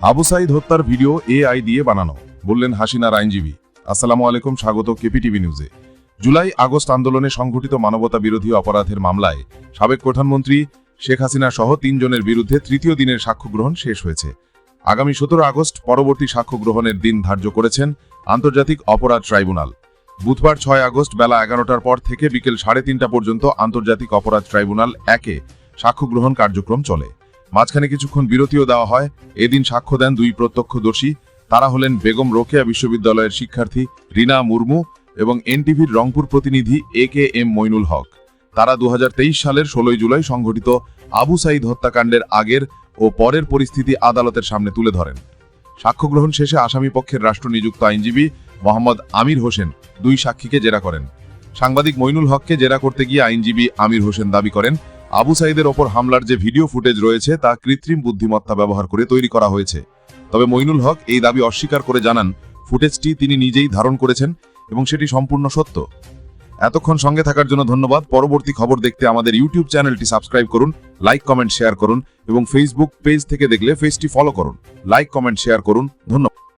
আবু সাইদ হত্যার video AI দিয়ে বানানো। বললেন হাসিনার আইনজীবী। আসসালামু আলাইকুম, স্বাগত কেপিটিভি নিউজে। জুলাই আগস্ট আন্দোলনে সংঘটিত মানবতা বিরোধী অপরাধের মামলায় সাবেক প্রধানমন্ত্রী শেখ হাসিনা সহ তিনজনের বিরুদ্ধে তৃতীয় দিনের সাক্ষ্য গ্রহণ শেষ হয়েছে। আগামী সতেরো আগস্ট পরবর্তী সাক্ষ্য গ্রহণের দিন ধার্য করেছেন আন্তর্জাতিক অপরাধ ট্রাইব্যুনাল। বুধবার ছয় আগস্ট বেলা এগারোটার পর থেকে বিকেল সাড়ে তিনটা পর্যন্ত আন্তর্জাতিক অপরাধ ট্রাইব্যুনাল একে সাক্ষ্য গ্রহণ কার্যক্রম চলে। মাঝখানে কিছুক্ষণ বিরতিও দেওয়া হয়। এদিন সাক্ষ্য দেন দুই প্রত্যক্ষদর্শী। তারা হলেন বেগম রোকেয়া বিশ্ববিদ্যালয়ের শিক্ষার্থী রিনা মুর্মু এবং এনটিভির রংপুর প্রতিনিধি এ কে এম মইনুল হক। তারা দু সালের ষোলোই জুলাই সংঘটিত আবু সাইদ হত্যাকাণ্ডের আগের ও পরের পরিস্থিতি আদালতের সামনে তুলে ধরেন। সাক্ষ্য গ্রহণ শেষে আসামি পক্ষের রাষ্ট্র নিযুক্ত আইনজীবী মোহাম্মদ আমির হোসেন দুই সাক্ষীকে জেরা করেন। সাংবাদিক মইনুল হককে জেরা করতে গিয়ে আইনজীবী আমির হোসেন দাবি করেন আবু সাইদের ওপর হামলার যে ভিডিও ফুটেজ রয়েছে তা কৃত্রিম বুদ্ধিমত্তা ব্যবহার করে তৈরি করা হয়েছে। তবে মইনুল হক এই দাবি অস্বীকার করে জানান, ফুটেজটি তিনি নিজেই ধারণ করেছেন এবং সেটি সম্পূর্ণ সত্য। এতক্ষণ সঙ্গে থাকার জন্য ধন্যবাদ। পরবর্তী খবর দেখতে আমাদের ইউটিউব চ্যানেলটি সাবস্ক্রাইব করুন, লাইক, কমেন্ট, শেয়ার করুন এবং ফেসবুক পেজ থেকে দেখলে পেজটি ফলো করুন। লাইক, কমেন্ট, শেয়ার করুন। ধন্যবাদ।